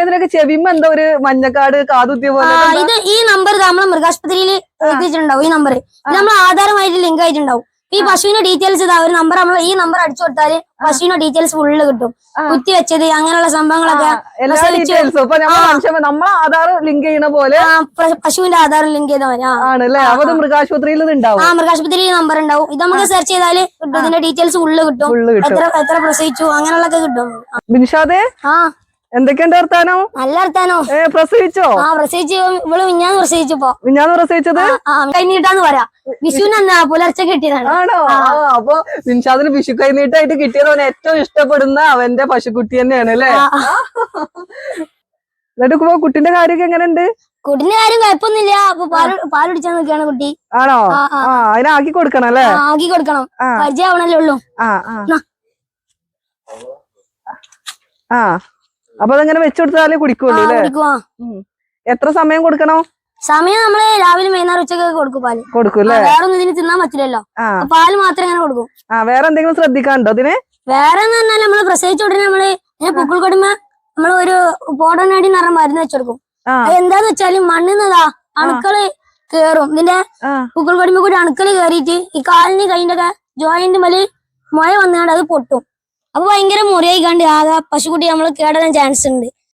പിന്നെ ഇതിനൊക്കെ എന്താ ഒരു മഞ്ഞക്കാട് കാതുത്തിയ പോലെ ഇത് ഈ നമ്പർ നമ്മളെ മൃഗാശുപത്രിയിൽ എത്തിയിട്ടുണ്ടാവും ഈ നമ്പർ നമ്മൾ ആധാരമായിട്ട് ലിങ്ക് ആയിട്ടുണ്ടാവും. ഈ പശുവിന്റെ ഡീറ്റെയിൽസ് ഇതാ ഒരു നമ്പർ നമ്മൾ ഈ നമ്പർ അടിച്ചു കൊടുത്താൽ പശുവിന്റെ ഡീറ്റെയിൽസ് ഫുള്ള് കിട്ടും. കുത്തി വെച്ചത് അങ്ങനെയുള്ള സംഭവങ്ങളൊക്കെ നമ്മളെ ആധാർ ലിങ്ക് ചെയ്യണ പോലെ പശുവിന്റെ ആധാർ ലിങ്ക് ചെയ്ത ആണല്ലേ ഇത് മൃഗാശുപത്രിയിൽ ആ മൃഗാശുപത്രിയിൽ നമ്പർ ഉണ്ടാവും. ഇത് നമുക്ക് സെർച്ച് ചെയ്താൽ ഇതിന്റെ ഡീറ്റെയിൽസ് ഫുള്ള് കിട്ടും. എത്ര എത്ര പ്രസവിച്ചു അങ്ങനെയുള്ളതൊക്കെ കിട്ടും. ബിൻഷാദേ? ആ. എന്തൊക്കെയുണ്ട് വർത്താനോ? നല്ല വർത്താനോ? ഏ പ്രസവിച്ചോ? ആ പ്രസവിച്ചു ഇവൾ മിഞ്ഞാന്ന് പ്രസവിച്ചപ്പോ മിഞ്ഞാന്ന് പ്രസവിച്ചത്? കൈനീട്ടാന്ന് പറയാ. വിഷുവിന് എന്നാ പുലർച്ചെ കിട്ടിയതാണ്. ആണോ? അപ്പൊ നിൻഷാദിന് വിഷു കൈനീട്ടായിട്ട് കിട്ടിയത് അവൻ ഏറ്റവും ഇഷ്ടപ്പെടുന്ന അവന്റെ പശുക്കുട്ടി തന്നെയാണ് അല്ലേ. എന്നിട്ട് കുട്ടിന്റെ കാര്യമൊക്കെ എങ്ങനെയുണ്ട്? കുട്ടിന്റെ കാര്യം കുഴപ്പമൊന്നുമില്ല. അപ്പൊ പാൽ പാൽ കുടിച്ചാൽ നിൽക്കുകയാണ് കുട്ടി. ആണോ? അതിനാക്കി കൊടുക്കണം അല്ലേ? ആക്കി കൊടുക്കണം. പരിചയം പരിചയമാവണല്ലേ ഉള്ളൂ. ആ ആ. ആ. അപ്പൊ അതങ്ങനെ വെച്ചു കൊടുത്താലേ ആ, കുടിക്കുള്ളൂ അല്ലേ എത്ര സമയം കൊടുക്കണോ? സമയം നമ്മൾ രാവിലെ വൈകുന്നേരം ഉച്ചയ്ക്ക് കൊടുക്കും പാൽ. കൊടുക്കും അല്ലേ വേറെ ഒന്നും ഇതിന് തിന്നാൻ പറ്റില്ലല്ലോ. പാൽ മാത്രം ഇങ്ങനെ കൊടുക്കും. ആ വേറെ എന്തെങ്കിലും ശ്രദ്ധിക്കാണ്ടോ അതിന് വേറെ എന്ന് പറഞ്ഞാൽ നമ്മൾ പ്രസവിച്ച ഉടനെ നമ്മൾ പൂക്കൾ കൊടുമ്പ നമ്മൾ ഒരു പോടനാടി എന്ന് പറഞ്ഞ മരുന്ന് വെച്ചെടുക്കും എന്താന്ന് വെച്ചാൽ മണ്ണിന്നതാ അണുക്കൾ കേറും. ഇതിന്റെ പൂക്കൾ പുക്കിൾ കൊടുമ്പ കൂടി അണുക്കൾ കേറിയിട്ട് ഈ കാലിന് കൈന്റെ ഒക്കെ ജോയിന്റ് മേൽ മുഴ വന്നുകൊണ്ട് അത് പൊട്ടും. അപ്പൊ ഭയങ്കര മുറിയായി കണ്ട് ആകെ പശുക്കുട്ടി നമ്മൾ കേടാൻ ചാൻസ് ഉണ്ട്.